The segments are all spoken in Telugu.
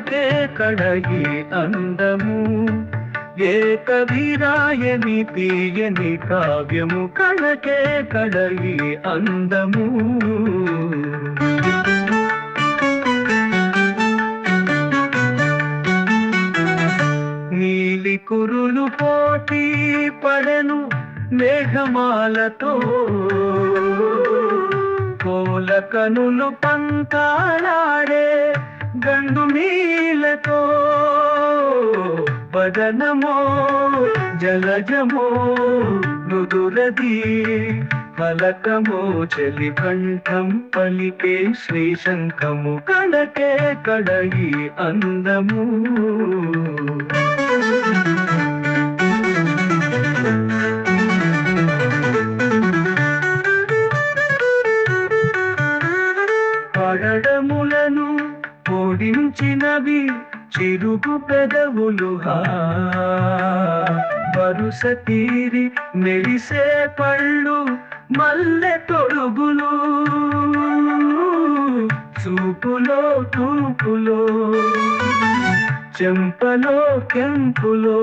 కళకే కడగి అందము. ఏ తీయని కావ్యము కళకే కడగి అందము. నీలి కురులు పోటీ పడను మేఘమాలతో. కోల కనులు పంకాలాడే గండు మీలతో వదనమో జలజమో నుదురది ఫలకమో చలి కంఠం పలికే శ్రీశంఖము కడకే కడగి అందము. చిరుగు పెదవులు వరుస తీరి మెరిసే పళ్ళు మల్లె తొడుగులు. చూపులో తూపులో చెంపలో కెంపులో.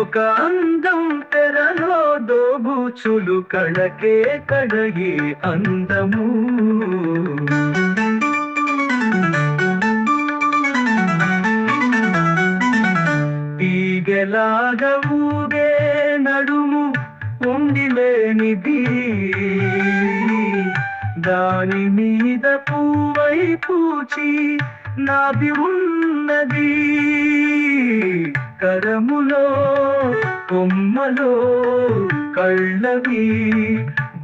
ఒక అందం తెరలో దోబుచులు కడకే కడగి అందము. ఎలాగ ఊగే నడుము ఉండిలేనిది? దాని మీద పూవై పూచి నాది ఉన్నది. కరములో కొమ్మలో కళ్ళవి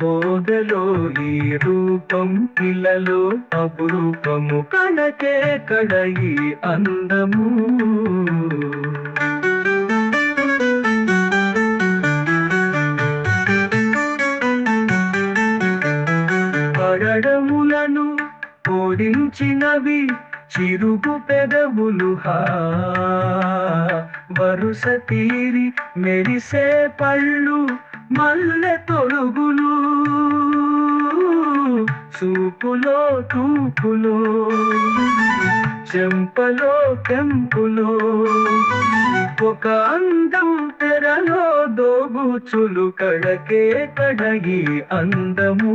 బోధలో ఈ రూపం పిల్లలో అపురూపము. కడకే కడయి అందము. పడడములను ఓడించినవి చిరుగు పెదవులు. హా వరుస తీరి మెరిసే పళ్ళు మల్లె తొడుగులు. చూపులో తూపులో చెంపలో కెంపులో ఒక అందం తెరలో దోబుచులు కడకే కడగి అందము.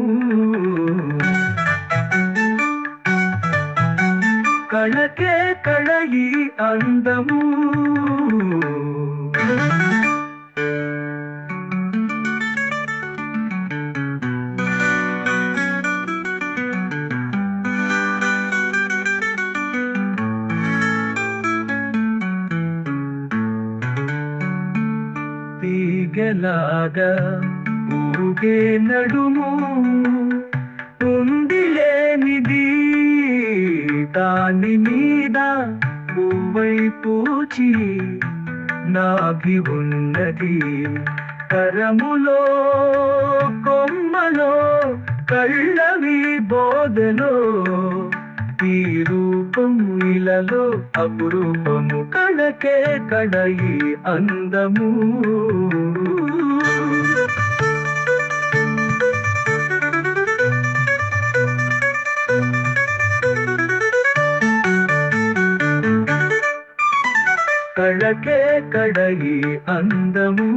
కళకే కడగి అందము. తీగలాగా ఊగే నడుము ఉందిలేనిది. దాని మీద పువ్వై పూచి నాభి ఉన్నది. కరములో కొమ్మలో కళ్ళవి బోధలో ఈ రూపము ఇలలో అపురూపము కళకే కడయి అందము. కళకే కడగి అందము.